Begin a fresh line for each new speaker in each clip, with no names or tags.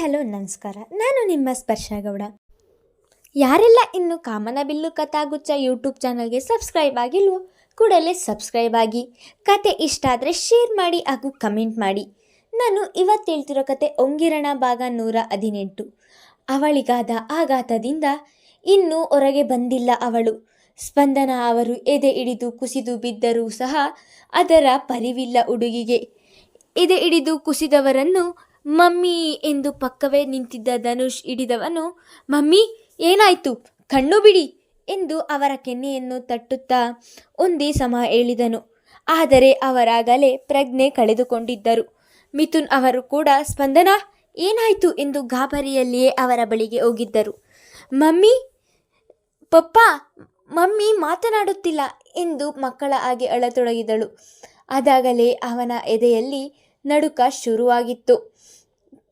Hello, ನಮಸ್ಕಾರ. ನಾನು ನಿಮ್ಮ ಸ್ಪರ್ಶ ಗೌಡ. ಯಾರೆಲ್ಲ ಇನ್ನು ಕಾಮನಬಿಲ್ಲು ಕಥಾಗುಚ್ಚ ಯೂಟ್ಯೂಬ್ ಚಾನಲ್ಗೆ ಸಬ್ಸ್ಕ್ರೈಬ್ ಆಗಿಲ್ವೋ, ಕೂಡಲೇ ಸಬ್ಸ್ಕ್ರೈಬ್ ಆಗಿ. ಕತೆ ಇಷ್ಟ ಆದರೆ ಶೇರ್ ಮಾಡಿ ಹಾಗೂ ಕಮೆಂಟ್ ಮಾಡಿ. ನಾನು ಇವತ್ತು ಹೇಳ್ತಿರೋ ಕತೆ ಒಂಗಿರಣ ಭಾಗ ನೂರ ಹದಿನೆಂಟು. ಅವಳಿಗಾದ ಆಘಾತದಿಂದ ಇನ್ನೂ ಹೊರಗೆ ಬಂದಿಲ್ಲ ಅವಳು. ಸ್ಪಂದನ ಅವರು ಎದೆ ಹಿಡಿದು ಕುಸಿದು ಬಿದ್ದರೂ ಸಹ ಅದರ ಪರಿವಿಲ್ಲ ಹುಡುಗಿಗೆ ಎದೆ ಹಿಡಿದು ಕುಸಿದವರನ್ನು ಮಮ್ಮಿ ಎಂದು ಪಕ್ಕವೇ ನಿಂತಿದ್ದ ಧನುಷ್ ಹಿಡಿದವನು, ಮಮ್ಮಿ, ಏನಾಯ್ತು? ಕಣ್ಣು ಬಿಡಿ ಎಂದು ಅವರ ಕೆನ್ನೆಯನ್ನು ತಟ್ಟುತ್ತಾ ಒಂದೇ ಸಮ ಹೇಳಿದನು. ಆದರೆ ಅವರಾಗಲೇ ಪ್ರಜ್ಞೆ ಕಳೆದುಕೊಂಡಿದ್ದರು. ಮಿಥುನ್ ಅವರು ಕೂಡ, ಸ್ಪಂದನ, ಏನಾಯ್ತು? ಎಂದು ಗಾಬರಿಯಲ್ಲಿಯೇ ಅವರ ಬಳಿಗೆ ಹೋಗಿದ್ದರು. ಮಮ್ಮಿ, ಪಪ್ಪ, ಮಮ್ಮಿ ಮಾತನಾಡುತ್ತಿಲ್ಲ ಎಂದು ಮಕ್ಕಳ ಹಾಗೆ ಅಳತೊಡಗಿದಳು. ಅದಾಗಲೇ ಅವನ ಎದೆಯಲ್ಲಿ ನಡುಕ ಶುರುವಾಗಿತ್ತು.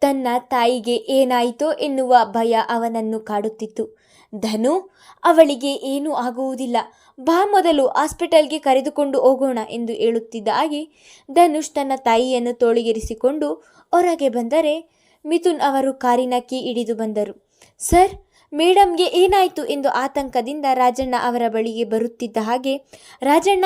ತನ್ನ ತಾಯಿಗೆ ಏನಾಯಿತೋ ಎನ್ನುವ ಭಯ ಅವನನ್ನು ಕಾಡುತ್ತಿತ್ತು. ಧನು, ಅವಳಿಗೆ ಏನೂ ಆಗುವುದಿಲ್ಲ. ಬಾ ಮೊದಲು ಹಾಸ್ಪಿಟಲ್ಗೆ ಕರೆದುಕೊಂಡು ಹೋಗೋಣ ಎಂದು ಹೇಳುತ್ತಿದ್ದ ಹಾಗೆ ಧನುಷ್ ತನ್ನ ತಾಯಿಯನ್ನು ತೋಳಿಗೆರಿಸಿಕೊಂಡು ಹೊರಗೆ ಬಂದರೆ ಮಿಥುನ್ ಅವರು ಕಾರಿನ ಕೀ ಹಿಡಿದು ಬಂದರು. ಸರ್, ಮೇಡಮ್ಗೆ ಏನಾಯಿತು ಎಂದು ಆತಂಕದಿಂದ ರಾಜಣ್ಣ ಅವರ ಬಳಿಗೆ ಬರುತ್ತಿದ್ದ ಹಾಗೆ, ರಾಜಣ್ಣ,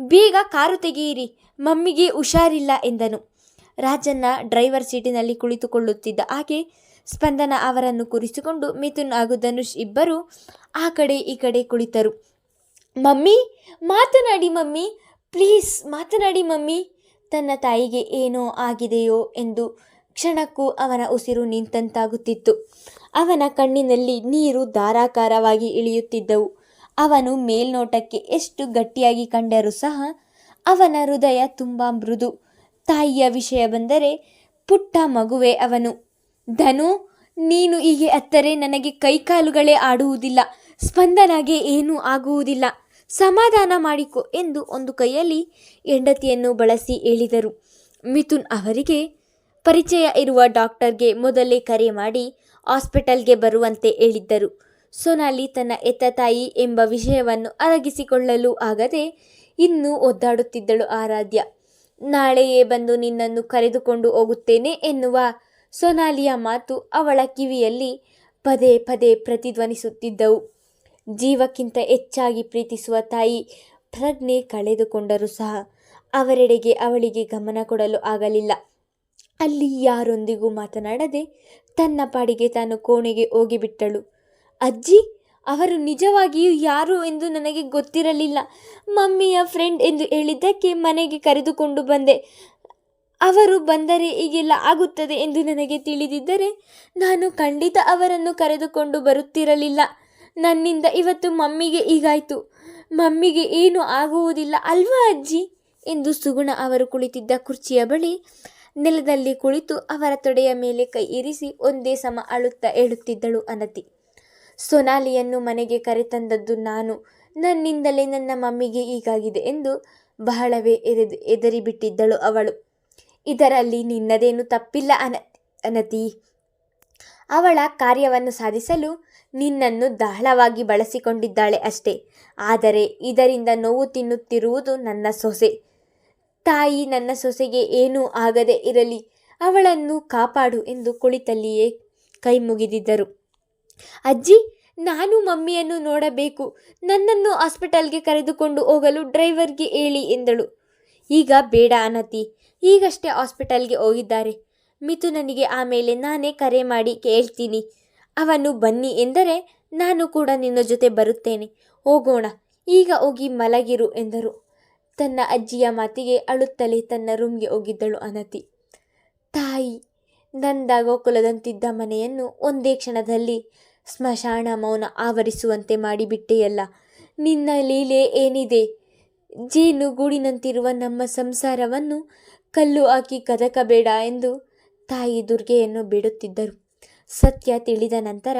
ಬೇಗ ಕಾರು ತೆಗೆಯಿರಿ. ಮಮ್ಮಿಗೆ ಹುಷಾರಿಲ್ಲ ಎಂದನು. ರಾಜಣ್ಣ ಡ್ರೈವರ್ ಸೀಟಿನಲ್ಲಿ ಕುಳಿತುಕೊಳ್ಳುತ್ತಿದ್ದ ಹಾಗೆ ಸ್ಪಂದನ ಅವರನ್ನು ಕೂರಿಸಿಕೊಂಡು ಮಿಥುನ್ ಹಾಗೂ ಧನುಷ್ ಇಬ್ಬರು ಆ ಕಡೆ ಈ ಕಡೆ ಕುಳಿತರು. ಮಮ್ಮಿ, ಮಾತನಾಡಿ ಮಮ್ಮಿ ಪ್ಲೀಸ್ ಮಾತನಾಡಿ ಮಮ್ಮಿ, ತನ್ನ ತಾಯಿಗೆ ಏನೋ ಆಗಿದೆಯೋ ಎಂದು ಕ್ಷಣಕ್ಕೂ ಅವನ ಉಸಿರು ನಿಂತಂತಾಗುತ್ತಿತ್ತು. ಅವನ ಕಣ್ಣಿನಲ್ಲಿ ನೀರು ಧಾರಾಕಾರವಾಗಿ ಇಳಿಯುತ್ತಿದ್ದವು. ಅವನು ಮೇಲ್ನೋಟಕ್ಕೆ ಎಷ್ಟು ಗಟ್ಟಿಯಾಗಿ ಕಂಡರೂ ಸಹ ಅವನ ಹೃದಯ ತುಂಬ ಮೃದು. ತಾಯಿಯ ವಿಷಯ ಬಂದರೆ ಪುಟ್ಟ ಮಗುವೆ ಅವನು. ಧನು, ನೀನು ಹೀಗೆ ಅತ್ತರೆ ನನಗೆ ಕೈಕಾಲುಗಳೇ ಆಡುವುದಿಲ್ಲ. ಸ್ಪಂದನಾಗೆ ಏನೂ ಆಗುವುದಿಲ್ಲ. ಸಮಾಧಾನ ಮಾಡಿಕೊ ಎಂದು ಒಂದು ಕೈಯಲ್ಲಿ ಹೆಂಡತಿಯನ್ನು ಬಳಸಿ ಹೇಳಿದರು. ಮಿಥುನ್ ಅವರಿಗೆ ಪರಿಚಯ ಇರುವ ಡಾಕ್ಟರ್ಗೆ ಮೊದಲೇ ಕರೆ ಮಾಡಿ ಹಾಸ್ಪಿಟಲ್ಗೆ ಬರುವಂತೆ ಹೇಳಿದ್ದರು. ಸೊನಾಲಿ ತನ್ನ ಎತ್ತ ತಾಯಿ ಎಂಬ ವಿಷಯವನ್ನು ಅರಗಿಸಿಕೊಳ್ಳಲು ಆಗದೆ ಇನ್ನೂ ಒದ್ದಾಡುತ್ತಿದ್ದಳು ಆರಾಧ್ಯ. ನಾಳೆಯೇ ಬಂದು ನಿನ್ನನ್ನು ಕರೆದುಕೊಂಡು ಹೋಗುತ್ತೇನೆ ಎನ್ನುವ ಸೊನಾಲಿಯ ಮಾತು ಅವಳ ಕಿವಿಯಲ್ಲಿ ಪದೇ ಪದೇ ಪ್ರತಿಧ್ವನಿಸುತ್ತಿದ್ದವು. ಜೀವಕ್ಕಿಂತ ಹೆಚ್ಚಾಗಿ ಪ್ರೀತಿಸುವ ತಾಯಿ ಪ್ರಜ್ಞೆ ಕಳೆದುಕೊಂಡರೂ ಸಹ ಅವರೆಡೆಗೆ ಅವಳಿಗೆ ಗಮನ ಕೊಡಲು ಆಗಲಿಲ್ಲ. ಅಲ್ಲಿ ಯಾರೊಂದಿಗೂ ಮಾತನಾಡದೆ ತನ್ನ ಪಾಡಿಗೆ ತಾನು ಕೋಣೆಗೆ ಹೋಗಿಬಿಟ್ಟಳು. ಅಜ್ಜಿ ಅವರು ನಿಜವಾಗಿಯೂ ಯಾರು ಎಂದು ನನಗೆ ಗೊತ್ತಿರಲಿಲ್ಲ. ಮಮ್ಮಿಯ ಫ್ರೆಂಡ್ ಎಂದು ಹೇಳಿದ್ದಕ್ಕೆ ಮನೆಗೆ ಕರೆದುಕೊಂಡು ಬಂದೆ. ಅವರು ಬಂದರೆ ಹೀಗೆಲ್ಲ ಆಗುತ್ತದೆ ಎಂದು ನನಗೆ ತಿಳಿದಿದ್ದರೆ ನಾನು ಖಂಡಿತ ಅವರನ್ನು ಕರೆದುಕೊಂಡು ಬರುತ್ತಿರಲಿಲ್ಲ. ನನ್ನಿಂದ ಇವತ್ತು ಮಮ್ಮಿಗೆ ಈಗಾಯಿತು ಮಮ್ಮಿಗೆ ಏನು ಆಗುವುದಿಲ್ಲ ಅಲ್ವಾ ಅಜ್ಜಿ? ಎಂದು ಸುಗುಣ ಅವರು ಕುಳಿತಿದ್ದ ಕುರ್ಚಿಯ ಬಳಿ ನೆಲದಲ್ಲಿ ಕುಳಿತು ಅವರ ತೊಡೆಯ ಮೇಲೆ ಕೈ ಇರಿಸಿ ಒಂದೇ ಸಮ ಅಳುತ್ತಾ ಹೇಳುತ್ತಿದ್ದಳು ಅನತಿ. ಸೊನಾಲಿಯನ್ನು ಮನೆಗೆ ಕರೆತಂದದ್ದು ನಾನು. ನನ್ನಿಂದಲೇ ನನ್ನ ಮಮ್ಮಿಗೆ ಹೀಗಾಗಿದೆ ಎಂದು ಬಹಳವೇ ಎರೆದು ಎದರಿಬಿಟ್ಟಿದ್ದಳು ಅವಳು. ಇದರಲ್ಲಿ ನಿನ್ನದೇನು ತಪ್ಪಿಲ್ಲ ಅನ, ಅನತಿ. ಅವಳ ಕಾರ್ಯವನ್ನು ಸಾಧಿಸಲು ನಿನ್ನನ್ನು ದಾಳವಾಗಿ ಬಳಸಿಕೊಂಡಿದ್ದಾಳೆ ಅಷ್ಟೇ. ಆದರೆ ಇದರಿಂದ ನೋವು ತಿನ್ನುತ್ತಿರುವುದು ನನ್ನ ಸೊಸೆ. ತಾಯಿ ನನ್ನ ಸೊಸೆಗೆ ಏನೂ ಆಗದೆ ಇರಲಿ, ಅವಳನ್ನು ಕಾಪಾಡು ಎಂದು ಕುಳಿತಲ್ಲಿಯೇ ಕೈ ಮುಗಿದಿದ್ದರು ಅಜ್ಜಿ, ನಾನು ಮಮ್ಮಿಯನ್ನು ನೋಡಬೇಕು. ನನ್ನನ್ನು ಹಾಸ್ಪಿಟಲ್ಗೆ ಕರೆದುಕೊಂಡು ಹೋಗಲು ಡ್ರೈವರ್ಗೆ ಹೇಳಿ ಎಂದಳು. ಈಗ ಬೇಡ ಅನತಿ. ಈಗಷ್ಟೇ ಹಾಸ್ಪಿಟಲ್ಗೆ ಹೋಗಿದ್ದಾರೆ. ಮಿಥುನನಿಗೆ ಆಮೇಲೆ ನಾನೇ ಕರೆ ಮಾಡಿ ಕೇಳ್ತೀನಿ. ಅವನು ಬನ್ನಿ ಎಂದರೆ ನಾನು ಕೂಡ ನಿನ್ನ ಜೊತೆ ಬರುತ್ತೇನೆ. ಹೋಗೋಣ. ಈಗ ಹೋಗಿ ಮಲಗಿರು ಎಂದರು. ತನ್ನ ಅಜ್ಜಿಯ ಮಾತಿಗೆ ಅಳುತ್ತಲೇ ತನ್ನ ರೂಮ್ಗೆ ಹೋಗಿದ್ದಳು ಅನತಿ. ತಾಯಿ ನಂದ ಗೋಕುಲದಂತಿದ್ದ ಮನೆಯನ್ನು ಒಂದೇ ಕ್ಷಣದಲ್ಲಿ ಸ್ಮಶಾನ ಮೌನ ಆವರಿಸುವಂತೆ ಮಾಡಿಬಿಟ್ಟೆಯಲ್ಲ. ನಿನ್ನ ಲೀಲೆ ಏನಿದೆ? ಜೇನು ಗೂಡಿನಂತಿರುವ ನಮ್ಮ ಸಂಸಾರವನ್ನು ಕಲ್ಲು ಹಾಕಿ ಕದಕಬೇಡ ಎಂದು ತಾಯಿ ದುರ್ಗೆಯನ್ನು ಬಿಡುತ್ತಿದ್ದರು. ಸತ್ಯ ತಿಳಿದ ನಂತರ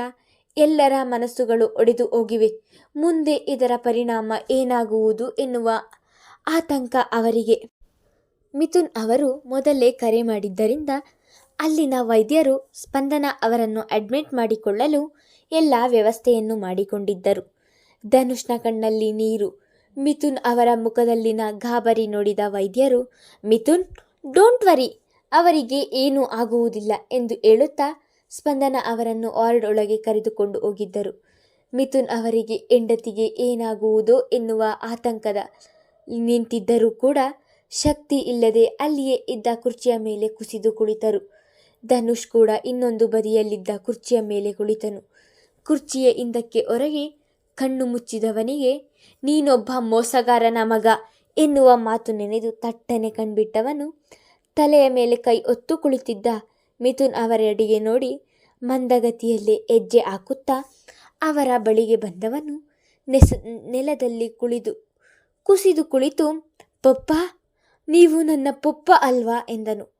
ಎಲ್ಲರ ಮನಸ್ಸುಗಳು ಒಡೆದು ಹೋಗಿವೆ. ಮುಂದೆ ಇದರ ಪರಿಣಾಮ ಏನಾಗುವುದು ಎನ್ನುವ ಆತಂಕ ಅವರಿಗೆ. ಮಿಥುನ್ ಅವರು ಮೊದಲೇ ಕರೆ ಮಾಡಿದ್ದರಿಂದ ಅಲ್ಲಿನ ವೈದ್ಯರು ಸ್ಪಂದನ ಅವರನ್ನು ಅಡ್ಮಿಟ್ ಮಾಡಿಕೊಳ್ಳಲು ಎಲ್ಲ ವ್ಯವಸ್ಥೆಯನ್ನು ಮಾಡಿಕೊಂಡಿದ್ದರು. ಧನುಷ್ನ ಕಣ್ಣಲ್ಲಿ ನೀರು. ಮಿಥುನ್ ಅವರ ಮುಖದಲ್ಲಿನ ಗಾಬರಿ ನೋಡಿದ ವೈದ್ಯರು, ಮಿಥುನ್, ಡೋಂಟ್ ವರಿ, ಅವರಿಗೆ ಏನೂ ಆಗುವುದಿಲ್ಲ ಎಂದು ಹೇಳುತ್ತಾ ಸ್ಪಂದನ ಅವರನ್ನು ವಾರ್ಡ್ ಒಳಗೆ ಕರೆದುಕೊಂಡು ಹೋಗಿದ್ದರು. ಮಿಥುನ್ ಅವರಿಗೆ ಹೆಂಡತಿಗೆ ಏನಾಗುವುದೋ ಎನ್ನುವ ಆತಂಕದ ನಿಂತಿದ್ದರೂ ಕೂಡ ಶಕ್ತಿ ಇಲ್ಲದೆ ಅಲ್ಲಿಯೇ ಇದ್ದ ಕುರ್ಚಿಯ ಮೇಲೆ ಕುಸಿದು ಕುಳಿತರು. ಧನುಷ್ ಕೂಡ ಇನ್ನೊಂದು ಬದಿಯಲ್ಲಿದ್ದ ಕುರ್ಚಿಯ ಮೇಲೆ ಕುಳಿತನು. ಕುರ್ಚಿಯ ಹಿಂದಕ್ಕೆ ಹೊರಗೆ, ಕಣ್ಣು ಮುಚ್ಚಿದವನಿಗೆ, ನೀನೊಬ್ಬ ಮೋಸಗಾರನ ಮಗ ಎನ್ನುವ ಮಾತು ನೆನೆದು ತಟ್ಟನೆ ಕಣ್ಬಿಟ್ಟವನು. ತಲೆಯ ಮೇಲೆ ಕೈ ಒತ್ತು ಕುಳಿತಿದ್ದ ಮಿಥುನ್ ಅವರೆಡೆಗೆ ನೋಡಿ ಮಂದಗತಿಯಲ್ಲಿ ಹೆಜ್ಜೆ ಹಾಕುತ್ತಾ ಅವರ ಬಳಿಗೆ ಬಂದವನು. ನೆಸ, ನೆಲದಲ್ಲಿ ಕುಳಿದು, ಕುಸಿದು ಕುಳಿತು, ಪಪ್ಪ, ನೀವು ನನ್ನ ಪಪ್ಪ ಅಲ್ವಾ? ಎಂದನು.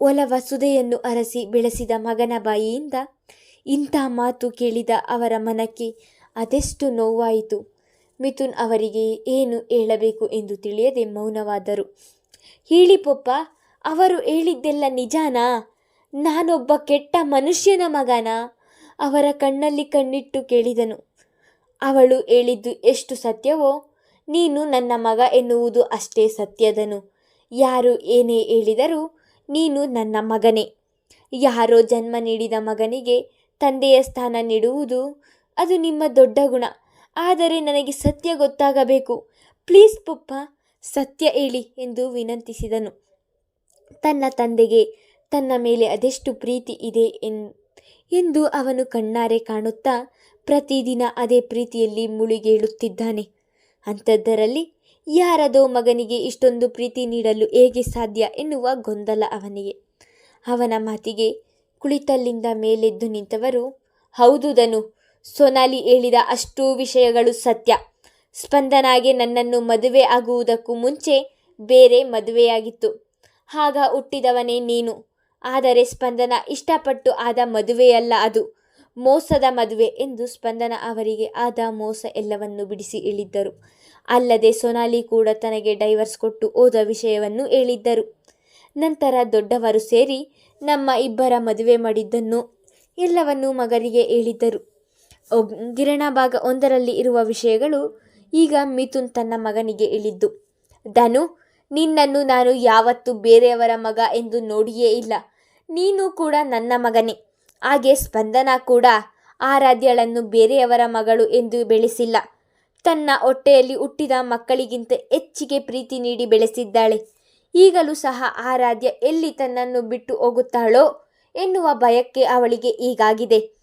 ಒಲವ ವಸುದೆಯನ್ನು ಅರಸಿ ಬೆಳೆಸಿದ ಮಗನ ಬಾಯಿಯಿಂದ ಇಂಥ ಮಾತು ಕೇಳಿದ ಅವರ ಮನಕ್ಕೆ ಅದೆಷ್ಟು ನೋವಾಯಿತು. ಮಿಥುನ್ ಅವರಿಗೆ ಏನು ಹೇಳಬೇಕು ಎಂದು ತಿಳಿಯದೆ ಮೌನವಾದರು. ಹೇಳಿ ಪೊಪ್ಪ, ಅವರು ಹೇಳಿದ್ದೆಲ್ಲ ನಿಜಾನಾ? ನಾನೊಬ್ಬ ಕೆಟ್ಟ ಮನುಷ್ಯನ ಮಗನ? ಅವರ ಕಣ್ಣಲ್ಲಿ ಕಣ್ಣಿಟ್ಟು ಕೇಳಿದನು. ಅವಳು ಹೇಳಿದ್ದು ಎಷ್ಟು ಸತ್ಯವೋ? ನೀನು ನನ್ನ ಮಗ ಎನ್ನುವುದು ಅಷ್ಟೇ ಸತ್ಯದನು. ಯಾರು ಏನೇ ಹೇಳಿದರೂ ನೀನು ನನ್ನ ಮಗನೇ. ಯಾರೋ ಜನ್ಮ ನೀಡಿದ ಮಗನಿಗೆ ತಂದೆಯ ಸ್ಥಾನ ನೀಡುವುದು ಅದು ನಿಮ್ಮ ದೊಡ್ಡ ಗುಣ. ಆದರೆ ನನಗೆ ಸತ್ಯ ಗೊತ್ತಾಗಬೇಕು. ಪ್ಲೀಸ್ ಪುಪ್ಪ, ಸತ್ಯ ಹೇಳಿ ಎಂದು ವಿನಂತಿಸಿದನು. ತನ್ನ ತಂದೆಗೆ ತನ್ನ ಮೇಲೆ ಅದೆಷ್ಟು ಪ್ರೀತಿ ಇದೆ ಎಂದು ಅವನು ಕಣ್ಣಾರೆ ಕಾಣುತ್ತಾ ಪ್ರತಿದಿನ ಅದೇ ಪ್ರೀತಿಯಲ್ಲಿ ಮುಳುಗೇಳುತ್ತಿದ್ದಾನೆ. ಅಂಥದ್ದರಲ್ಲಿ ಯಾರದೋ ಮಗನಿಗೆ ಇಷ್ಟೊಂದು ಪ್ರೀತಿ ನೀಡಲು ಹೇಗೆ ಸಾಧ್ಯ ಎನ್ನುವ ಗೊಂದಲ ಅವನಿಗೆ. ಅವನ ಮಾತಿಗೆ ಕುಳಿತಲ್ಲಿಂದ ಮೇಲೆದ್ದು ನಿಂತವರು ಹೌದುದನು ಸೊನಾಲಿ ಹೇಳಿದ ಅಷ್ಟೂ ವಿಷಯಗಳು ಸತ್ಯ. ಸ್ಪಂದನಾಗೆ ನನ್ನನ್ನು ಮದುವೆ ಆಗುವುದಕ್ಕೂ ಮುಂಚೆ ಬೇರೆ ಮದುವೆಯಾಗಿತ್ತು. ಆಗ ಹುಟ್ಟಿದವನೇ ನೀನು. ಆದರೆ ಸ್ಪಂದನ ಇಷ್ಟಪಟ್ಟು ಆದ ಮದುವೆಯಲ್ಲ ಅದು. ಮೋಸದ ಮದುವೆ ಎಂದು ಸ್ಪಂದನ ಅವರಿಗೆ ಆದ ಮೋಸ ಎಲ್ಲವನ್ನು ಬಿಡಿಸಿ ಹೇಳಿದ್ದರು. ಅಲ್ಲದೆ ಸೊನಾಲಿ ಕೂಡ ತನಗೆ ಡೈವರ್ಸ್ ಕೊಟ್ಟು ಓದ ವಿಷಯವನ್ನು ಹೇಳಿದ್ದರು. ನಂತರ ದೊಡ್ಡವರು ಸೇರಿ ನಮ್ಮ ಇಬ್ಬರ ಮದುವೆ ಮಾಡಿದ್ದನ್ನು ಎಲ್ಲವನ್ನೂ ಮಗನಿಗೆ ಹೇಳಿದ್ದರು. ಗಿರಣ ಭಾಗ ಒಂದರಲ್ಲಿ ಇರುವ ವಿಷಯಗಳು ಈಗ ಮಿಥುನ್ ತನ್ನ ಮಗನಿಗೆ ಹೇಳಿದ್ದು. ಧನು, ನಿನ್ನನ್ನು ನಾನು ಯಾವತ್ತೂ ಬೇರೆಯವರ ಮಗ ಎಂದು ನೋಡಿಯೇ ಇಲ್ಲ. ನೀನು ಕೂಡ ನನ್ನ ಮಗನೇ. ಹಾಗೆ ಸ್ಪಂದನ ಕೂಡ ಆರಾಧ್ಯಳನ್ನು ಬೇರೆಯವರ ಮಗಳು ಎಂದು ಬೆಳೆಸಿಲ್ಲ. ತನ್ನ ಹೊಟ್ಟೆಯಲ್ಲಿ ಹುಟ್ಟಿದ ಮಕ್ಕಳಿಗಿಂತ ಹೆಚ್ಚಿಗೆ ಪ್ರೀತಿ ನೀಡಿ ಬೆಳೆಸಿದ್ದಾಳೆ. ಈಗಲೂ ಸಹ ಆರಾಧ್ಯ ಎಲ್ಲಿ ತನ್ನನ್ನು ಬಿಟ್ಟು ಹೋಗುತ್ತಾಳೋ ಎನ್ನುವ ಭಯಕ್ಕೆ ಅವಳಿಗೆ ಈಗಾಗಿದೆ.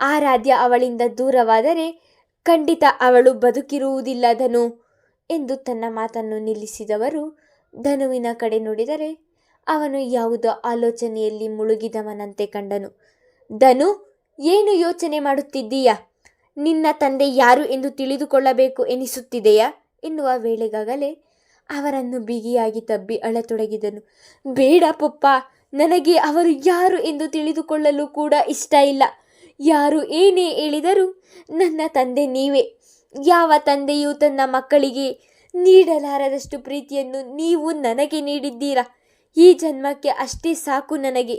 ಆರಾಧ್ಯ ಅವಳಿಂದ ದೂರವಾದರೆ ಖಂಡಿತ ಅವಳು ಬದುಕಿರುವುದಿಲ್ಲ ಧನು ಎಂದು ತನ್ನ ಮಾತನ್ನು ನಿಲ್ಲಿಸಿದವರು ಧನುವಿನ ಕಡೆ ನೋಡಿದರೆ ಅವನು ಯಾವುದೋ ಆಲೋಚನೆಯಲ್ಲಿ ಮುಳುಗಿದವನಂತೆ ಕಂಡನು. ಧನು, ಏನು ಯೋಚನೆ ಮಾಡುತ್ತಿದ್ದೀಯಾ? ನಿನ್ನ ತಂದೆ ಯಾರು ಎಂದು ತಿಳಿದುಕೊಳ್ಳಬೇಕು ಎನಿಸುತ್ತಿದೆಯಾ? ಎನ್ನುವ ವೇಳೆಗಾಗಲೇ ಅವರನ್ನು ಬಿಗಿಯಾಗಿ ತಬ್ಬಿ ಅಳತೊಡಗಿದನು. ಬೇಡ ಪಪ್ಪ, ನನಗೆ ಅವರು ಯಾರು ಎಂದು ತಿಳಿದುಕೊಳ್ಳಲು ಕೂಡ ಇಷ್ಟ ಇಲ್ಲ. ಯಾರು ಏನೇ ಹೇಳಿದರೂ ನನ್ನ ತಂದೆ ನೀವೇ. ಯಾವ ತಂದೆಯೂ ತನ್ನ ಮಕ್ಕಳಿಗೆ ನೀಡಲಾರದಷ್ಟು ಪ್ರೀತಿಯನ್ನು ನೀವು ನನಗೆ ನೀಡಿದ್ದೀರಾ? ಈ ಜನ್ಮಕ್ಕೆ ಅಷ್ಟೇ ಸಾಕು ನನಗೆ.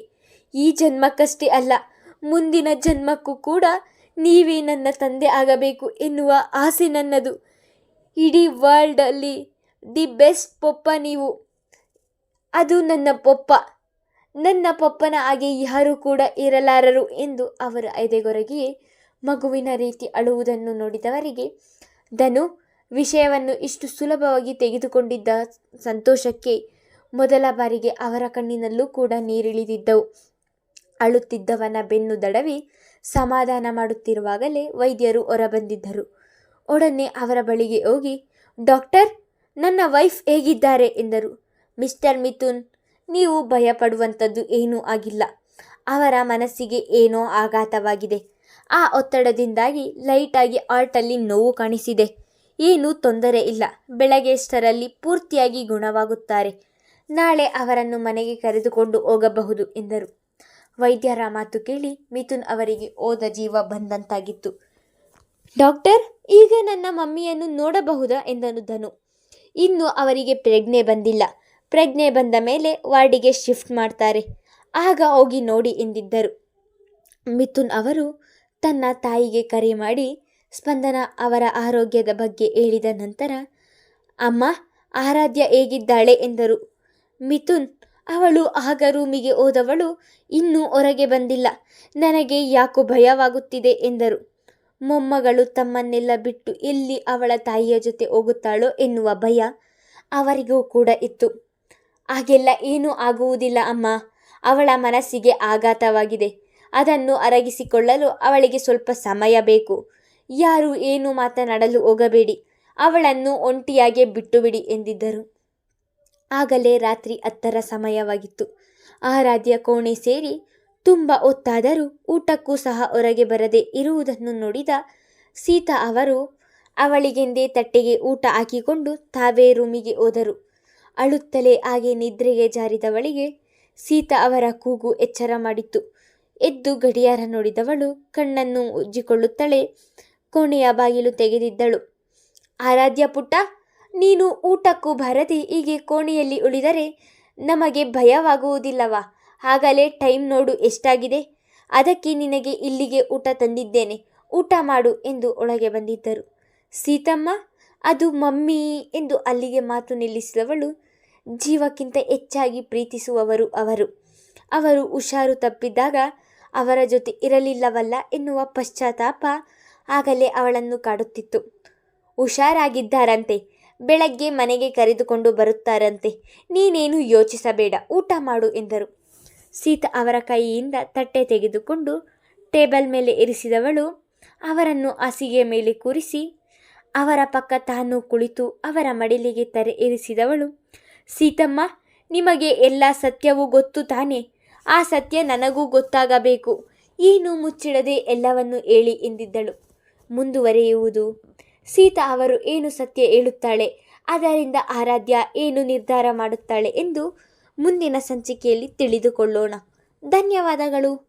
ಈ ಜನ್ಮಕ್ಕಷ್ಟೇ ಅಲ್ಲ, ಮುಂದಿನ ಜನ್ಮಕ್ಕೂ ಕೂಡ ನೀವೇ ನನ್ನ ತಂದೆ ಆಗಬೇಕು ಎನ್ನುವ ಆಸೆ ನನ್ನದು. ಇಡೀ ವರ್ಲ್ಡಲ್ಲಿ ದಿ ಬೆಸ್ಟ್ ಪೊಪ್ಪ ನೀವು. ಅದು ನನ್ನ ಪೊಪ್ಪ. ನನ್ನ ಪಪ್ಪನ ಹಾಗೆ ಯಾರೂ ಕೂಡ ಇರಲಾರರು ಎಂದು ಅವರ ಎದೆಗೊರಗಿ ಮಗುವಿನ ರೀತಿ ಅಳುವುದನ್ನು ನೋಡಿದವರಿಗೆ ಧನು ವಿಷಯವನ್ನು ಇಷ್ಟು ಸುಲಭವಾಗಿ ತೆಗೆದುಕೊಂಡಿದ್ದ ಸಂತೋಷಕ್ಕೆ ಮೊದಲ ಬಾರಿಗೆ ಅವರ ಕಣ್ಣಿನಲ್ಲೂ ಕೂಡ ನೀರಿಳಿದಿದ್ದವು. ಅಳುತ್ತಿದ್ದವನ ಬೆನ್ನು ದಡವಿ ಸಮಾಧಾನ ಮಾಡುತ್ತಿರುವಾಗಲೇ ವೈದ್ಯರು ಹೊರಬಂದಿದ್ದರು. ಒಡನೆ ಅವರ ಬಳಿಗೆ ಹೋಗಿ, ಡಾಕ್ಟರ್, ನನ್ನ ವೈಫ್ ಹೇಗಿದ್ದಾರೆ? ಎಂದರು. ಮಿಸ್ಟರ್ ಮಿಥುನ್, ನೀವು ಭಯಪಡುವಂಥದ್ದು ಏನೂ ಆಗಿಲ್ಲ. ಅವರ ಮನಸ್ಸಿಗೆ ಏನೋ ಆಘಾತವಾಗಿದೆ. ಆ ಒತ್ತಡದಿಂದಾಗಿ ಲೈಟಾಗಿ ಆರ್ಟಲ್ಲಿ ನೋವು ಕಾಣಿಸಿದೆ. ಏನೂ ತೊಂದರೆ ಇಲ್ಲ. ಬೆಳಗ್ಗೆಷ್ಟರಲ್ಲಿ ಪೂರ್ತಿಯಾಗಿ ಗುಣವಾಗುತ್ತಾರೆ. ನಾಳೆ ಅವರನ್ನು ಮನೆಗೆ ಕರೆದುಕೊಂಡು ಹೋಗಬಹುದು, ಎಂದರು. ವೈದ್ಯರ ಮಾತು ಕೇಳಿ ಮಿಥುನ್ ಅವರಿಗೆ ಓದ ಜೀವ ಬಂದಂತಾಗಿತ್ತು. ಡಾಕ್ಟರ್, ಈಗ ನನ್ನ ಮಮ್ಮಿಯನ್ನು ನೋಡಬಹುದಾ ಎಂದನು ಧನು. ಇನ್ನು ಅವರಿಗೆ ಪ್ರಜ್ಞೆ ಬಂದಿಲ್ಲ. ಪ್ರಜ್ಞೆ ಬಂದ ಮೇಲೆ ವಾರ್ಡಿಗೆ ಶಿಫ್ಟ್ ಮಾಡ್ತಾರೆ. ಆಗ ಹೋಗಿ ನೋಡಿ ಎಂದಿದ್ದರು. ಮಿಥುನ್ ಅವರು ತನ್ನ ತಾಯಿಗೆ ಕರೆ ಮಾಡಿ ಸ್ಪಂದನ ಅವರ ಆರೋಗ್ಯದ ಬಗ್ಗೆ ಹೇಳಿದ ನಂತರ, ಅಮ್ಮ, ಆರಾಧ್ಯ ಹೇಗಿದ್ದಾಳೆ? ಎಂದರು. ಮಿಥುನ್ ಅವಳು ಆಗ ರೂಮಿಗೆ ಹೋದವಳು ಇನ್ನೂ ಹೊರಗೆ ಬಂದಿಲ್ಲ. ನನಗೆ ಯಾಕೋ ಭಯವಾಗುತ್ತಿದೆ ಎಂದರು. ಮೊಮ್ಮಗಳು ತಮ್ಮನ್ನೆಲ್ಲ ಬಿಟ್ಟು ಎಲ್ಲಿ ಅವಳ ತಾಯಿಯ ಜೊತೆ ಹೋಗುತ್ತಾಳೋ ಎನ್ನುವ ಭಯ ಅವರಿಗೂ ಕೂಡ ಇತ್ತು. ಹಾಗೆಲ್ಲ ಏನೂ ಆಗುವುದಿಲ್ಲ ಅಮ್ಮ. ಅವಳ ಮನಸ್ಸಿಗೆ ಆಘಾತವಾಗಿದೆ. ಅದನ್ನು ಅರಗಿಸಿಕೊಳ್ಳಲು ಅವಳಿಗೆ ಸ್ವಲ್ಪ ಸಮಯ ಬೇಕು. ಯಾರು ಏನು ಮಾತನಾಡಲು ಹೋಗಬೇಡಿ. ಅವಳನ್ನು ಒಂಟಿಯಾಗೆ ಬಿಟ್ಟುಬಿಡಿ ಎಂದಿದ್ದರು. ಆಗಲೇ ರಾತ್ರಿ ಹತ್ತರ ಸಮಯವಾಗಿತ್ತು. ಆರಾಧ್ಯ ಕೋಣೆ ಸೇರಿ ತುಂಬ ಒತ್ತಾದರೂ ಊಟಕ್ಕೂ ಸಹ ಹೊರಗೆ ಬರದೆ ಇರುವುದನ್ನು ನೋಡಿದ ಸೀತಾ ಅವರು ಅವಳಿಗೆಂದೇ ತಟ್ಟೆಗೆ ಊಟ ಹಾಕಿಕೊಂಡು ತಾವೇ ರೂಮಿಗೆ ಹೋದರು. ಅಳುತ್ತಲೇ ಹಾಗೆ ನಿದ್ರೆಗೆ ಜಾರಿದವಳಿಗೆ ಸೀತಾ ಅವರ ಕೂಗು ಎಚ್ಚರ ಮಾಡಿತ್ತು. ಎದ್ದು ಗಡಿಯಾರ ನೋಡಿದವಳು ಕಣ್ಣನ್ನು ಉಜ್ಜಿಕೊಳ್ಳುತ್ತಲೇ ಕೋಣೆಯ ಬಾಗಿಲು ತೆಗೆದಿದ್ದಳು. ಆರಾಧ್ಯ ಪುಟ್ಟ ನೀನು ಊಟಕ್ಕೂ ಬರದೆ ಹೀಗೆ ಕೋಣೆಯಲ್ಲಿ ಉಳಿದರೆ ನಮಗೆ ಭಯವಾಗುವುದಿಲ್ಲವಾ? ಆಗಲೇ ಟೈಮ್ ನೋಡು ಎಷ್ಟಾಗಿದೆ. ಅದಕ್ಕೆ ನಿನಗೆ ಇಲ್ಲಿಗೆ ಊಟ ತಂದಿದ್ದೇನೆ. ಊಟ ಮಾಡು ಎಂದು ಒಳಗೆ ಬಂದಿದ್ದರು. ಸೀತಮ್ಮ, ಅದು ಮಮ್ಮಿ ಎಂದು ಅಲ್ಲಿಗೆ ಮಾತು ನಿಲ್ಲಿಸಿದವಳು ಜೀವಕ್ಕಿಂತ ಹೆಚ್ಚಾಗಿ ಪ್ರೀತಿಸುವವರು ಅವರು. ಅವರು ಹುಷಾರು ತಪ್ಪಿದ್ದಾಗ ಅವರ ಜೊತೆ ಇರಲಿಲ್ಲವಲ್ಲ ಎನ್ನುವ ಪಶ್ಚಾತ್ತಾಪ ಆಗಲೇ ಅವಳನ್ನು ಕಾಡುತ್ತಿತ್ತು. ಹುಷಾರಾಗಿದ್ದಾರಂತೆ. ಬೆಳಗ್ಗೆ ಮನೆಗೆ ಕರೆದುಕೊಂಡು ಬರುತ್ತಾರಂತೆ. ನೀನೇನು ಯೋಚಿಸಬೇಡ, ಊಟ ಮಾಡು ಎಂದರು. ಸೀತಾ ಅವರ ಕೈಯಿಂದ ತಟ್ಟೆ ತೆಗೆದುಕೊಂಡು ಟೇಬಲ್ ಮೇಲೆ ಇರಿಸಿದವಳು ಅವರನ್ನು ಹಾಸಿಗೆಯ ಮೇಲೆ ಕೂರಿಸಿ, ಅವರ ಪಕ್ಕ ತಾನು ಕುಳಿತು ಅವರ ಮಡಿಲಿಗೆ ತರೆ ಇರಿಸಿದವಳು, ಸೀತಮ್ಮ, ನಿಮಗೆ ಎಲ್ಲ ಸತ್ಯವೂ ಗೊತ್ತು ತಾನೆ? ಆ ಸತ್ಯ ನನಗೂ ಗೊತ್ತಾಗಬೇಕು. ಏನು ಮುಚ್ಚಿಡದೆ ಎಲ್ಲವನ್ನು ಹೇಳಿ ಎಂದಿದ್ದಳು. ಮುಂದುವರೆಯುವುದು ಸೀತಾ ಅವರು ಏನು ಸತ್ಯ ಹೇಳುತ್ತಾಳೆ? ಅದರಿಂದ ಆರಾಧ್ಯ ಏನು ನಿರ್ಧಾರ ಮಾಡುತ್ತಾಳೆ ಎಂದು ಮುಂದಿನ ಸಂಚಿಕೆಯಲ್ಲಿ ತಿಳಿದುಕೊಳ್ಳೋಣ. ಧನ್ಯವಾದಗಳು.